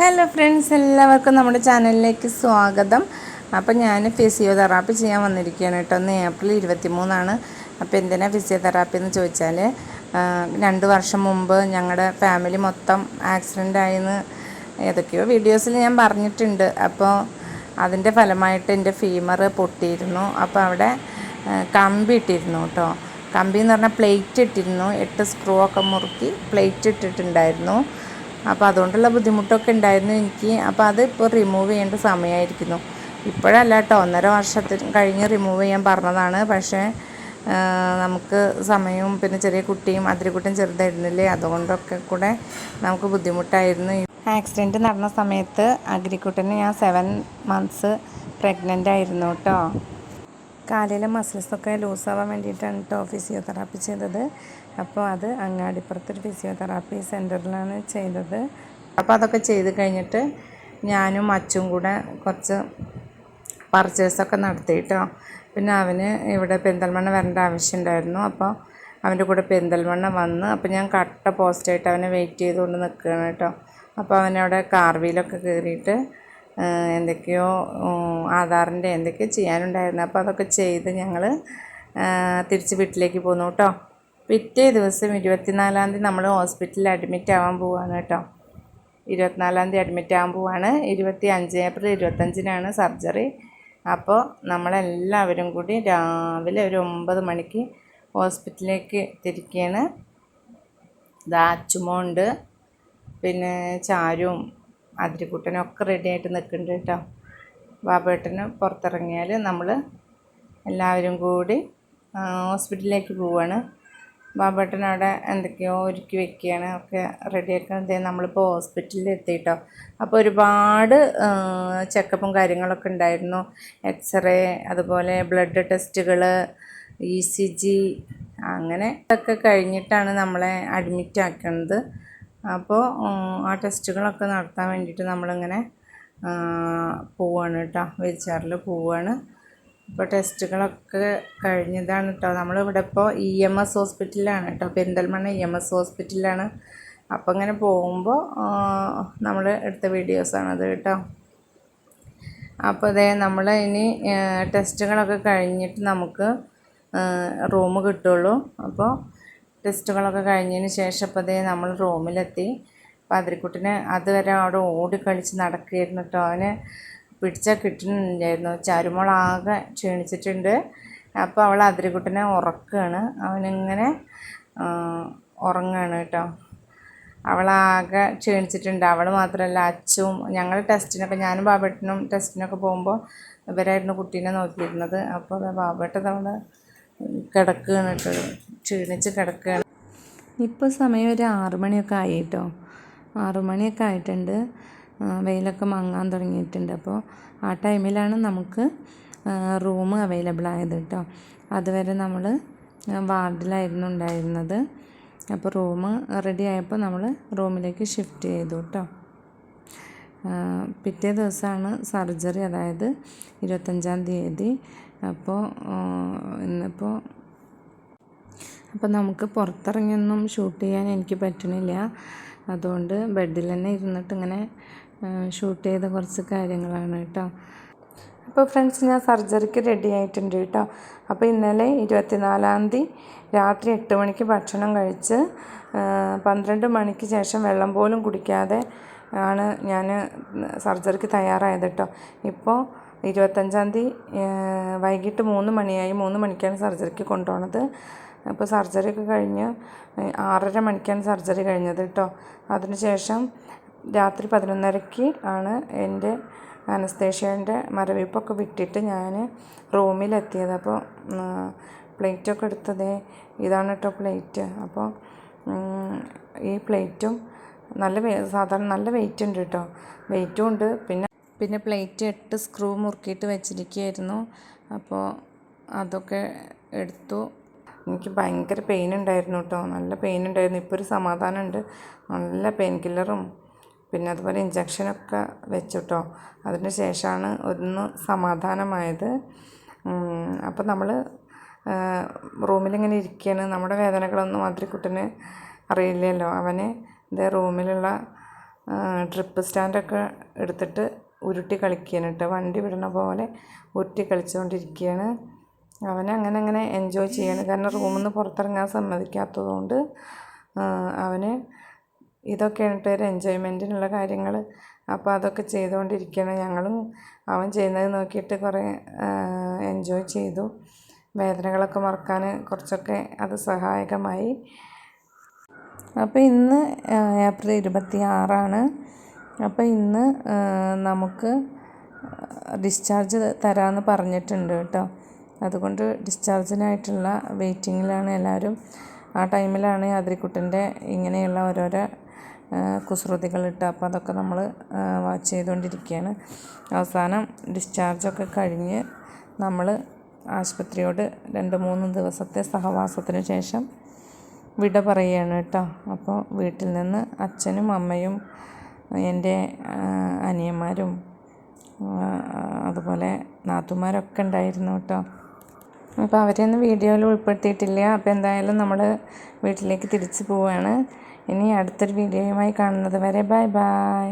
Hello friends എല്ലാവർക്കും നമ്മുടെ ചാനലിലേക്ക് സ്വാഗതം. അപ്പം ഞാൻ ഫിസിയോതെറാപ്പി ചെയ്യാൻ വന്നിരിക്കുകയാണ് കേട്ടോ. ഒന്ന് ഏപ്രിൽ ഇരുപത്തി മൂന്നാണ് അപ്പോൾ എന്തിനാണ് ഫിസിയോതെറാപ്പി എന്ന് ചോദിച്ചാൽ രണ്ട് വർഷം മുമ്പ് ഞങ്ങളുടെ ഫാമിലി മൊത്തം ആക്സിഡന്റ് ആയെന്ന് ഏതൊക്കെയോ വീഡിയോസിൽ ഞാൻ പറഞ്ഞിട്ടുണ്ട്. അപ്പോൾ അതിന്റെ ഫലമായിട്ട് എന്റെ ഫീമർ പൊട്ടിയിരുന്നു. അപ്പോൾ അവിടെ കമ്പി ഇട്ടിരുന്നു കേട്ടോ. കമ്പി എന്ന് പറഞ്ഞാൽ പ്ലേറ്റ് ഇട്ടിരുന്നു. എട്ട് സ്ക്രൂ ഒക്കെ മുറുക്കി പ്ലേറ്റ് ഇട്ടിട്ടുണ്ടായിരുന്നു. അപ്പോൾ അതുകൊണ്ടുള്ള ബുദ്ധിമുട്ടൊക്കെ ഉണ്ടായിരുന്നു എനിക്ക്. അപ്പോൾ അത് ഇപ്പോൾ റിമൂവ് ചെയ്യേണ്ട സമയമായിരിക്കുന്നു ഇപ്പോഴല്ല കേട്ടോ. ഒന്നര വർഷത്തിന് കഴിഞ്ഞ് റിമൂവ് ചെയ്യാൻ പറഞ്ഞതാണ്. പക്ഷേ നമുക്ക് സമയവും പിന്നെ ചെറിയ കുട്ടിയും അതിരിക്കുട്ടൻ ചെറുതായിരുന്നില്ലേ? അതുകൊണ്ടൊക്കെ കൂടെ നമുക്ക് ബുദ്ധിമുട്ടായിരുന്നു. ആക്സിഡന്റ് നടന്ന സമയത്ത് അഗ്രിക്കുട്ടന് ഞാൻ സെവൻ മന്ത്സ് പ്രഗ്നന്റ് ആയിരുന്നു കേട്ടോ. കാലിലെ മസിൽസൊക്കെ ലൂസാവാൻ വേണ്ടിയിട്ടാണ് കേട്ടോ ഫിസിയോതെറാപ്പി ചെയ്തത്. അപ്പോൾ അത് അങ്ങാടിപ്പുറത്തൊരു ഫിസിയോതെറാപ്പി സെന്ററിലാണ് ചെയ്തത്. അപ്പോൾ അതൊക്കെ ചെയ്ത് കഴിഞ്ഞിട്ട് ഞാനും അച്ചും കൂടെ കുറച്ച് പർച്ചേസൊക്കെ നടത്തി കേട്ടോ പിന്നെ അവന് ഇവിടെ പെന്തൽമണ്ണ വരേണ്ട ആവശ്യമുണ്ടായിരുന്നു അപ്പോൾ അവന്റെ കൂടെ പെന്തൽമണ്ണ വന്ന് അപ്പോൾ ഞാൻ കട്ട പോസ്റ്റായിട്ട് അവനെ വെയിറ്റ് ചെയ്തുകൊണ്ട് നിൽക്കുകയാണ് കേട്ടോ അപ്പോൾ അവനവിടെ കാർവിയിലൊക്കെ കയറിയിട്ട് എന്തൊക്കെയോ ആധാറിന്റെ എന്തൊക്കെയോ ചെയ്യാനുണ്ടായിരുന്നു. അപ്പോൾ അതൊക്കെ ചെയ്ത് ഞങ്ങൾ തിരിച്ച് വീട്ടിലേക്ക് പോന്നു കേട്ടോ. പിറ്റേ ദിവസം ഇരുപത്തിനാലാം തീയതി നമ്മൾ ഹോസ്പിറ്റലിൽ അഡ്മിറ്റ് ആവാൻ പോവാണ് കേട്ടോ. ഇരുപത്തിനാലാം തീയതി അഡ്മിറ്റ് ആവാൻ പോവാണ്. ഇരുപത്തി അഞ്ച് ഏപ്രിൽ ഇരുപത്തഞ്ചിനാണ് സർജറി. അപ്പോൾ നമ്മളെല്ലാവരും കൂടി രാവിലെ ഒരു ഒമ്പത് മണിക്ക് ഹോസ്പിറ്റലിലേക്ക് തിരിക്കുകയാണ്. ദാ അച്ചുമോണ്ട് പിന്നെ ചാരും അതിരിക്കുട്ടനും ഒക്കെ റെഡി ആയിട്ട് നിൽക്കുന്നുണ്ട് കേട്ടോ ബാബേട്ടന് പുറത്തിറങ്ങിയാൽ നമ്മൾ എല്ലാവരും കൂടി ഹോസ്പിറ്റലിലേക്ക് പോവാണ്. ബാബേട്ടൻ അവിടെ എന്തൊക്കെയോ ഒരുക്കി വെക്കുകയാണ് ഒക്കെ റെഡിയാക്കുന്നത് നമ്മളിപ്പോൾ ഹോസ്പിറ്റലിൽ എത്തിയിട്ടോ അപ്പോൾ ഒരുപാട് ചെക്കപ്പും കാര്യങ്ങളൊക്കെ ഉണ്ടായിരുന്നു. എക്സ്റേ അതുപോലെ ബ്ലഡ് ടെസ്റ്റുകൾ ഇ സി ജി അങ്ങനെ ഒക്കെ കഴിഞ്ഞിട്ടാണ് നമ്മളെ അഡ്മിറ്റ് ആക്കുന്നത് അപ്പോൾ ആ ടെസ്റ്റുകളൊക്കെ നടത്താൻ വേണ്ടിയിട്ട് നമ്മളിങ്ങനെ പോവാണ് കേട്ടോ വീൽചെയറിൽ പോവാണ്. ഇപ്പോൾ ടെസ്റ്റുകളൊക്കെ കഴിഞ്ഞതാണ് കേട്ടോ നമ്മളിവിടെ ഇപ്പോൾ ഇ എം എസ് ഹോസ്പിറ്റലിലാണ് കേട്ടോ പെരിന്തൽമണ്ണ ഇ എം എസ് ഹോസ്പിറ്റലിലാണ്. അപ്പോൾ ഇങ്ങനെ പോകുമ്പോൾ നമ്മൾ എടുത്ത വീഡിയോസാണത് കേട്ടോ അപ്പോൾ അതേ നമ്മൾ ഇനി ടെസ്റ്റുകളൊക്കെ കഴിഞ്ഞിട്ട് നമുക്ക് റൂം കിട്ടുള്ളൂ. അപ്പോൾ ടെസ്റ്റുകളൊക്കെ കഴിഞ്ഞതിന് ശേഷം അപ്പോൾ അതേ നമ്മൾ റൂമിലെത്തി. അപ്പോൾ അതിരിക്കുട്ടിനെ അതുവരെ അവിടെ ഓടിക്കളിച്ച് നടക്കുകയായിരുന്നു കേട്ടോ. അവന് പിടിച്ചാൽ കിട്ടുന്നില്ലായിരുന്നു. ചരുമുളാകെ ക്ഷീണിച്ചിട്ടുണ്ട്. അപ്പോൾ അവൾ അതിരിക്കുട്ടിനെ ഉറക്കുകയാണ്. അവനിങ്ങനെ ഉറങ്ങുകയാണ് കേട്ടോ. അവളാകെ ക്ഷീണിച്ചിട്ടുണ്ട്. അവൾ മാത്രമല്ല അച്ചും ഞങ്ങൾ ടെസ്റ്റിനൊക്കെ ഞാനും ബാബേട്ടനും ടെസ്റ്റിനൊക്കെ പോകുമ്പോൾ ഇവരായിരുന്നു കുട്ടീനെ നോക്കിയിരുന്നത്. അപ്പോൾ ബാബേട്ടൻ അവിടെ കിടക്കുകയാണ് കേട്ടോ. ക്ഷീണിച്ച് കിടക്കുകയാണ്. ഇപ്പോൾ സമയം ഒരു ആറ് മണിയൊക്കെ ആയി കേട്ടോ ആറുമണിയൊക്കെ ആയിട്ടുണ്ട്. വെയിലൊക്കെ മങ്ങാൻ തുടങ്ങിയിട്ടുണ്ട്. അപ്പോൾ ആ ടൈമിലാണ് നമുക്ക് റൂം അവൈലബിൾ ആയത് കേട്ടോ. അതുവരെ നമ്മൾ വാർഡിലായിരുന്നു ഉണ്ടായിരുന്നത്. അപ്പോൾ റൂം റെഡി ആയപ്പോൾ നമ്മൾ റൂമിലേക്ക് ഷിഫ്റ്റ് ചെയ്തു കേട്ടോ. പിറ്റേ ദിവസമാണ് സർജറി അതായത് ഇരുപത്തഞ്ചാം തീയതി. അപ്പോൾ ഇന്നിപ്പോൾ അപ്പോൾ നമുക്ക് പുറത്തിറങ്ങിയൊന്നും ഷൂട്ട് ചെയ്യാൻ എനിക്ക് പറ്റണില്ല. അതുകൊണ്ട് ബെഡിൽ തന്നെ ഇരുന്നിട്ട് ഇങ്ങനെ ഷൂട്ട് ചെയ്ത കുറച്ച് കാര്യങ്ങളാണ് കേട്ടോ. അപ്പോൾ ഫ്രണ്ട്സ് ഞാൻ സർജറിക്ക് റെഡി ആയിട്ടുണ്ട് കേട്ടോ. അപ്പോൾ ഇന്നലെ ഇരുപത്തിനാലാം തീയതി രാത്രി എട്ട് മണിക്ക് ഭക്ഷണം കഴിച്ച് പന്ത്രണ്ട് മണിക്ക് ശേഷം വെള്ളം പോലും കുടിക്കാതെ ആണ് ഞാൻ സർജറിക്ക് തയ്യാറായത് കേട്ടോ. ഇപ്പോൾ ഇരുപത്തഞ്ചാം തീയതി വൈകിട്ട് മൂന്ന് മണിയായി. മൂന്ന് മണിക്കാണ് സർജറിക്ക് കൊണ്ടുപോണത്. അപ്പോൾ സർജറി ഒക്കെ കഴിഞ്ഞ് ആറര മണിക്കാണ് സർജറി കഴിഞ്ഞത് കേട്ടോ അതിനുശേഷം രാത്രി പതിനൊന്നരയ്ക്ക് ആണ് എന്റെ അനസ്തേഷ്യന്റെ മരവിപ്പൊക്കെ വിട്ടിട്ട് ഞാൻ റൂമിലെത്തിയത്. അപ്പോൾ പ്ലേറ്റൊക്കെ എടുത്തത് ഇതാണ് കേട്ടോ പ്ലേറ്റ്. അപ്പോൾ ഈ പ്ലേറ്റും നല്ല സാധാരണ നല്ല വെയിറ്റ് ഉണ്ട് കേട്ടോ വെയിറ്റും ഉണ്ട്. പിന്നെ പിന്നെ പ്ലേറ്റ് എട്ട് സ്ക്രൂ മുറുക്കിയിട്ട് വെച്ചിരിക്കുകയായിരുന്നു. അപ്പോൾ അതൊക്കെ എടുത്തു. എനിക്ക് ഭയങ്കര പെയിൻ ഉണ്ടായിരുന്നു കേട്ടോ നല്ല പെയിൻ ഉണ്ടായിരുന്നു. ഇപ്പോൾ ഒരു സമാധാനമുണ്ട്. നല്ല പെയിൻ കില്ലറും പിന്നെ അതുപോലെ ഇഞ്ചക്ഷനൊക്കെ വെച്ചു കേട്ടോ അതിന് ശേഷമാണ് ഒന്ന് സമാധാനമായത്. അപ്പോൾ നമ്മൾ റൂമിലിങ്ങനെ ഇരിക്കുകയാണ് നമ്മുടെ വേദനകളൊന്നും മാതിരിക്കുട്ടന് അറിയില്ലല്ലോ. അവനെ ഇതേ റൂമിലുള്ള ഡ്രിപ്പ് സ്റ്റാൻഡൊക്കെ എടുത്തിട്ട് ഉരുട്ടി കളിക്കുകയാണ് കേട്ടോ വണ്ടി വിടണ പോലെ ഉരുട്ടി കളിച്ചുകൊണ്ടിരിക്കുകയാണ് അവൻ അങ്ങനെ അങ്ങനെ എൻജോയ് ചെയ്യാണ്. കാരണം റൂമിൽ നിന്ന് പുറത്തിറങ്ങാൻ സമ്മതിക്കാത്തതുകൊണ്ട് അവന് ഇതൊക്കെയാണ് കേട്ടോ ഒരു എൻജോയ്മെന്റിനുള്ള കാര്യങ്ങൾ അപ്പോൾ അതൊക്കെ ചെയ്തുകൊണ്ടിരിക്കുകയാണ് ഞങ്ങളും അവൻ ചെയ്യുന്നത് നോക്കിയിട്ട് കുറേ എൻജോയ് ചെയ്തു. വേദനകളൊക്കെ മറക്കാൻ കുറച്ചൊക്കെ അത് സഹായകമായി. അപ്പോൾ ഇന്ന് ഏപ്രിൽ ഇരുപത്തി ആറാണ് അപ്പോൾ ഇന്ന് നമുക്ക് ഡിസ്ചാർജ് തരാമെന്ന് പറഞ്ഞിട്ടുണ്ട് കേട്ടോ. അതുകൊണ്ട് ഡിസ്ചാർജിനായിട്ടുള്ള വെയിറ്റിങ്ങിലാണ് എല്ലാവരും ആ ടൈമിലാണ് അതിരിക്കുട്ടന്റെ ഇങ്ങനെയുള്ള ഓരോരോ കുസൃതികൾ ഇട്ട്. അപ്പോൾ അതൊക്കെ നമ്മൾ വാച്ച് ചെയ്തുകൊണ്ടിരിക്കുകയാണ് അവസാനം ഡിസ്ചാർജൊക്കെ കഴിഞ്ഞ് നമ്മൾ ആശുപത്രിയോട് രണ്ട് മൂന്ന് ദിവസത്തെ സഹവാസത്തിന് ശേഷം വിട പറയുകയാണ് കേട്ടോ. അപ്പോൾ വീട്ടിൽ നിന്ന് അച്ഛനും അമ്മയും എന്റെ അനിയന്മാരും അതുപോലെ നാത്തുമാരൊക്കെ ഉണ്ടായിരുന്നു കേട്ടോ. അപ്പോൾ അവരെയൊന്നും വീഡിയോയിൽ ഉൾപ്പെടുത്തിയിട്ടില്ല. അപ്പോൾ എന്തായാലും നമ്മൾ വീട്ടിലേക്ക് തിരിച്ചു പോവുകയാണ് ഇനി അടുത്തൊരു വീഡിയോയുമായി കാണുന്നത് വരെ ബൈ ബൈ.